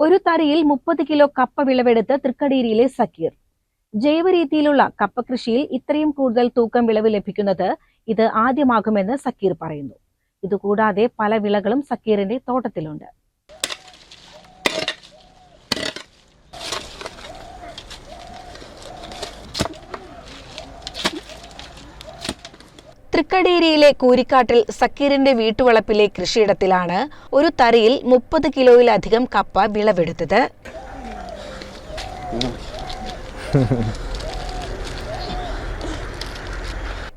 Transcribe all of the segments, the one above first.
ഒരു തറിയിൽ മുപ്പത് കിലോ കപ്പ വിളവെടുത്ത് തൃക്കടീരിയിലെ സക്കീർ. ജൈവ രീതിയിലുള്ള കപ്പ കൃഷിയിൽ ഇത്രയും കൂടുതൽ തൂക്കം വിളവ് ലഭിക്കുന്നത് ഇത് ആദ്യമാകുമെന്ന് സക്കീർ പറയുന്നു. ഇതുകൂടാതെ പല വിളകളും സക്കീറിന്റെ തോട്ടത്തിലുണ്ട്. തൃക്കടേരിയിലെ കൂരിക്കാട്ടിൽ സക്കീറിന്റെ വീട്ടുവളപ്പിലെ കൃഷിയിടത്തിലാണ് ഒരു തറിയിൽ മുപ്പത് കിലോയിലധികം കപ്പ വിളവെടുത്തത്.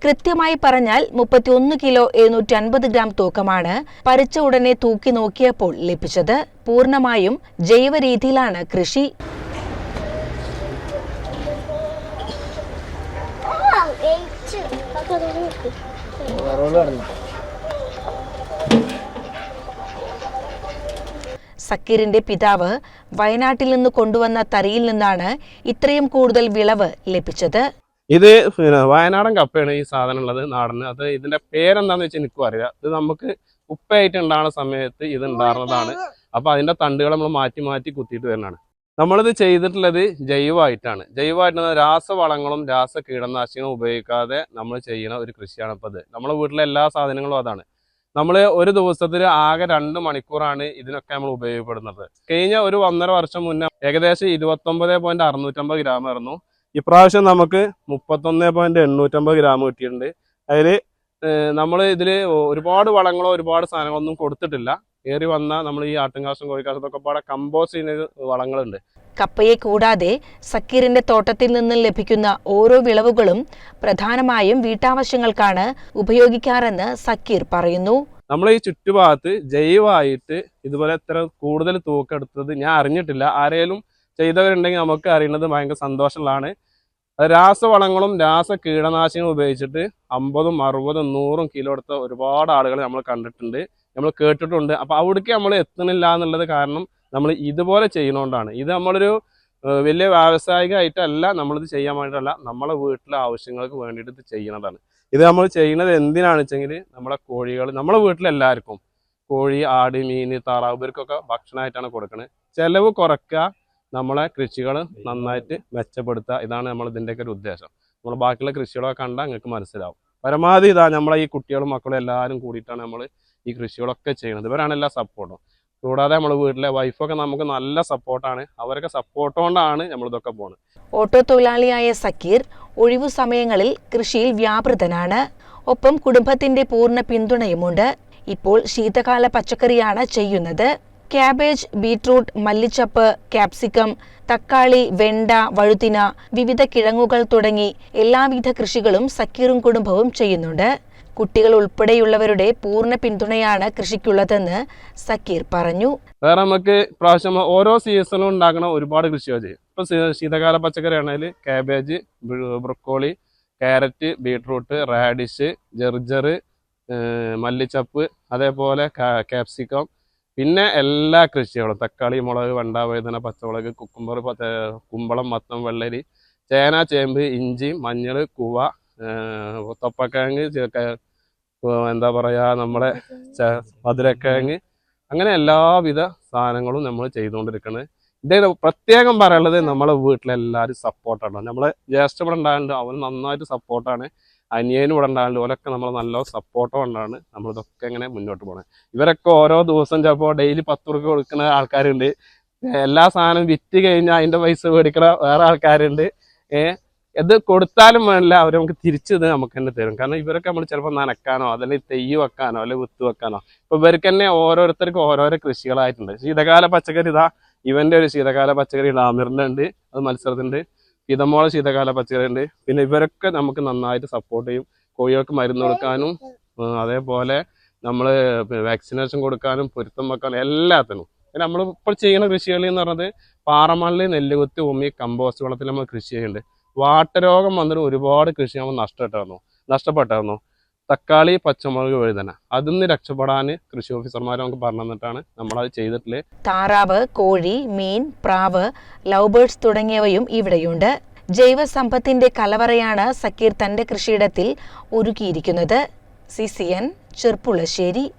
കൃത്യമായി പറഞ്ഞാൽ മുപ്പത്തിയൊന്ന് കിലോ എഴുന്നൂറ്റി അൻപത് ഗ്രാം തൂക്കമാണ് പറിച്ച ഉടനെ തൂക്കി നോക്കിയപ്പോൾ ലഭിച്ചത്. പൂർണമായും ജൈവ രീതിയിലാണ് കൃഷി. സക്കീറിന്റെ പിതാവ് വയനാട്ടിൽ നിന്ന് കൊണ്ടുവന്ന തറിയിൽ നിന്നാണ് ഇത്രയും കൂടുതൽ വിളവ് ലഭിച്ചത്. ഇത് വയനാടൻ കപ്പയാണ് ഈ സാധനം ഉള്ളത് നാടന്. അത് ഇതിന്റെ പേരെന്താന്ന് വെച്ചാൽ എനിക്കും അറിയില്ല. ഇത് നമുക്ക് ഉപ്പയായിട്ട് ഉണ്ടാകുന്ന സമയത്ത് ഇത് ഉണ്ടാകുന്നതാണ് അപ്പൊ അതിന്റെ തണ്ടുകൾ നമ്മൾ മാറ്റി മാറ്റി കുത്തിയിട്ട് വരുന്നതാണ്. നമ്മളിത് ചെയ്തിട്ടുള്ളത് ജൈവമായിട്ടാണ്. ജൈവമായിട്ട് രാസവളങ്ങളും രാസ കീടനാശിനികളും ഉപയോഗിക്കാതെ നമ്മൾ ചെയ്യുന്ന ഒരു കൃഷിയാണ് ഇപ്പോൾ ഇത്. നമ്മളെ വീട്ടിലെ എല്ലാ സാധനങ്ങളും അതാണ്. നമ്മൾ ഒരു ദിവസത്തിൽ ആകെ രണ്ട് മണിക്കൂറാണ് ഇതിനൊക്കെ നമ്മൾ ഉപയോഗപ്പെടുന്നത്. കഴിഞ്ഞ ഒരു ഒന്നര വർഷം മുന്നേ ഏകദേശം ഇരുപത്തൊമ്പത് പോയിന്റ് അറുന്നൂറ്റമ്പത് ഗ്രാം ആയിരുന്നു. ഇപ്രാവശ്യം നമുക്ക് മുപ്പത്തൊന്ന് പോയിന്റ് എണ്ണൂറ്റമ്പത് ഗ്രാം കിട്ടിയിട്ടുണ്ട്. അതിൽ നമ്മൾ ഇതിൽ ഒരുപാട് വളങ്ങളോ ഒരുപാട് സാധനങ്ങളൊന്നും കൊടുത്തിട്ടില്ല. ഏറി വന്ന നമ്മൾ ഈ ആട്ടുങ്കാസും കോഴിക്കാസും ഒക്കെ പാടെ കമ്പോസ് ചെയ്യുന്ന വളങ്ങളുണ്ട്. കപ്പയെ കൂടാതെ സക്കീറിന്റെ തോട്ടത്തിൽ നിന്നും ലഭിക്കുന്ന ഓരോ വിളവുകളും പ്രധാനമായും വീട്ടാവശ്യങ്ങൾക്കാണ് ഉപയോഗിക്കാറെന്ന് സക്കീർ പറയുന്നു. നമ്മൾ ഈ ചുറ്റുഭാഗത്ത് ജൈവമായിട്ട് ഇതുപോലെ ഇത്ര കൂടുതൽ തൂക്കെടുത്തത് ഞാൻ അറിഞ്ഞിട്ടില്ല. ആരെങ്കിലും ചെയ്തവരുണ്ടെങ്കിൽ നമുക്ക് അറിയുന്നത് ഭയങ്കര സന്തോഷമുള്ളതാണ്. രാസവളങ്ങളും രാസ കീടനാശിനികളും ഉപയോഗിച്ചിട്ട് അമ്പതും അറുപതും നൂറും കിലോ എടുത്ത ഒരുപാട് ആളുകൾ നമ്മൾ കണ്ടിട്ടുണ്ട്. നമ്മൾ കേട്ടിട്ടുണ്ട്. അപ്പോൾ അവിടേക്ക് നമ്മൾ എത്തുന്നില്ല എന്നുള്ളത് കാരണം നമ്മൾ ഇതുപോലെ ചെയ്യുന്നതുകൊണ്ടാണ് ഇത് നമ്മളൊരു വലിയ വ്യാവസായികമായിട്ടല്ല നമ്മളിത് ചെയ്യാൻ വേണ്ടിയിട്ടല്ല നമ്മളെ വീട്ടിലെ ആവശ്യങ്ങൾക്ക് വേണ്ടിയിട്ട് ഇത് ചെയ്യുന്നതാണ്. ഇത് നമ്മൾ ചെയ്യുന്നത് എന്തിനാണ് വെച്ചെങ്കിൽ നമ്മളെ കോഴികൾ നമ്മളെ വീട്ടിലെല്ലാവർക്കും കോഴി ആട് മീൻ താറാവ് ഇവർക്കൊക്കെ ഭക്ഷണമായിട്ടാണ് കൊടുക്കുന്നത് ചിലവ് കുറയ്ക്കുക നമ്മളെ കൃഷികൾ നന്നായിട്ട് മെച്ചപ്പെടുത്തുക ഇതാണ് നമ്മൾ ഇതിന്റെയൊക്കെ ഒരു ഉദ്ദേശം. നമ്മൾ ബാക്കിയുള്ള കൃഷികളൊക്കെ കണ്ടാൽ നിങ്ങൾക്ക് മനസ്സിലാവും. പരമാവധി ഇതാ നമ്മളെ ഈ കുട്ടികളും മക്കളും എല്ലാവരും കൂടിയിട്ടാണ് നമ്മൾ ഈ കൃഷികളൊക്കെ ചെയ്യുന്നത്. ഇവരാണ് എല്ലാ സപ്പോർട്ടും കൂടാതെ നമ്മൾ വീട്ടിലെ വൈഫൊക്കെ നമുക്ക് നല്ല സപ്പോർട്ടാണ് അവരൊക്കെ സപ്പോർട്ട് കൊണ്ടാണ് നമ്മളിതൊക്കെ പോകുന്നത് ഓട്ടോ തൊഴിലാളിയായ സക്കീർ ഒഴിവു സമയങ്ങളിൽ കൃഷിയിൽ വ്യാപൃതനാണ്. ഒപ്പം കുടുംബത്തിന്റെ പൂർണ പിന്തുണയുമുണ്ട്. ഇപ്പോൾ ശീതകാല പച്ചക്കറിയാണ് ചെയ്യുന്നത്. ക്യാബേജ് ബീട്രൂട്ട് മല്ലിച്ചപ്പ് ക്യാപ്സിക്കം തക്കാളി വെണ്ട വഴുതിന വിവിധ കിഴങ്ങുകൾ തുടങ്ങി എല്ലാവിധ കൃഷികളും സക്കീറും കുടുംബവും ചെയ്യുന്നുണ്ട്. കുട്ടികൾ ഉൾപ്പെടെയുള്ളവരുടെ പൂർണ പിന്തുണയാണ് കൃഷിക്കുള്ളതെന്ന് സക്കീർ പറഞ്ഞു. വേറെ നമുക്ക് പ്രാവശ്യം ഓരോ സീസണിലും ഉണ്ടാക്കുന്ന ഒരുപാട് കൃഷികൾ ചെയ്യും. ഇപ്പൊ ശീതകാല പച്ചക്കറി ആണെങ്കിൽ cabbage broccoli carrot beetroot radish ജെർജർ മല്ലിച്ചപ്പ് അതേപോലെ കാപ്സിക്കം പിന്നെ എല്ലാ കൃഷികളും. തക്കാളി മുളക് വെണ്ട വഴുതന പച്ചമുളക് കുക്കുംബർ കുമ്പളം മത്തം വെള്ളരി ചേന ചേമ്പ് ഇഞ്ചി മഞ്ഞൾ കുവ തൊപ്പക്കിഴങ്ങ് എന്താ പറയുക നമ്മളെ മധുരക്കിഴങ്ങ്. അങ്ങനെ എല്ലാവിധ സാധനങ്ങളും നമ്മൾ ചെയ്തുകൊണ്ടിരിക്കുന്നത് ഇതേ പ്രത്യേകം പറയാനുള്ളത് നമ്മളെ വീട്ടിലെല്ലാവരും സപ്പോർട്ടാണ്. നമ്മളെ ജ്യേഷ്ഠ ഇവിടെ ഉണ്ടാകുന്നുണ്ട് അവൻ നന്നായിട്ട് സപ്പോർട്ടാണ്. അനിയനും ഇവിടെ ഉണ്ടാകുന്നുണ്ട് ഓരൊക്കെ നമ്മൾ നല്ല സപ്പോർട്ട് കൊണ്ടാണ് നമ്മളിതൊക്കെ ഇങ്ങനെ മുന്നോട്ട് പോകണത് ഇവരൊക്കെ ഓരോ ദിവസം ചിലപ്പോൾ ഡെയിലി പത്ത് റുപ്യ കൊടുക്കുന്ന ആൾക്കാരുണ്ട്. എല്ലാ സാധനവും വിറ്റ് കഴിഞ്ഞാൽ അതിന്റെ പൈസ മേടിക്കുന്ന വേറെ ആൾക്കാരുണ്ട്. ഏഹ് ഇത് കൊടുത്താലും വേണ്ടില്ല അവർ നമുക്ക് തിരിച്ച് ഇത് നമുക്ക് തന്നെ തരും. കാരണം ഇവരൊക്കെ നമ്മൾ ചിലപ്പോൾ നനക്കാനോ അല്ലെങ്കിൽ തെയ്യ് വെക്കാനോ അല്ലെങ്കിൽ വിത്ത് വെക്കാനോ. ഇപ്പൊ ഇവർക്ക് തന്നെ ഓരോരുത്തർക്കും ഓരോരോ കൃഷികളായിട്ടുണ്ട്. ശീതകാല പച്ചക്കറി ഇതാ ഇവന്റെ ഒരു ശീതകാല പച്ചക്കറി ഡാമിറിന്റെ ഉണ്ട് അത് മത്സരത്തിന്റെ ഇതമോളെ ശീതകാല പച്ചക്കറി ഉണ്ട് പിന്നെ ഇവരൊക്കെ നമുക്ക് നന്നായിട്ട് സപ്പോർട്ട് ചെയ്യും. കോഴികൾക്ക് മരുന്ന് കൊടുക്കാനും അതേപോലെ നമ്മൾ വാക്സിനേഷൻ കൊടുക്കാനും പൊരുത്തം വെക്കാനും എല്ലാത്തിനും. നമ്മൾ ഇപ്പോൾ ചെയ്യുന്ന കൃഷികളിൽ എന്ന് പറഞ്ഞത് പാറമള്ളി നെല്ലുകുത്തി ഉമ്മി കമ്പോസ്റ്റ് വളത്തിൽ നമ്മൾ കൃഷി ചെയ്യുന്നുണ്ട്. വാട്ടരോഗം വന്നിട്ട് ഒരുപാട് കൃഷി നമ്മൾ നഷ്ടപ്പെട്ടായിരുന്നു. നഷ്ടപ്പെട്ടായിരുന്നു. തക്കാളി പച്ചമുളക് വഴുതന അതിൽ നിന്ന് രക്ഷപ്പെടാൻ കൃഷി ഓഫീസർമാർ നമുക്ക് പറഞ്ഞു തന്നിട്ടാണ് നമ്മളത് ചെയ്തിട്ടുള്ളത് താറാവ് കോഴി മീൻ പ്രാവ് ലവ് ബേർഡ്സ് തുടങ്ങിയവയും ഇവിടെയുണ്ട്. ജൈവ സമ്പത്തിന്റെ കലവറയാണ് സക്കീർ തന്റെ കൃഷിയിടത്തിൽ ഒരുക്കിയിരിക്കുന്നത്. C C N Cherpulassery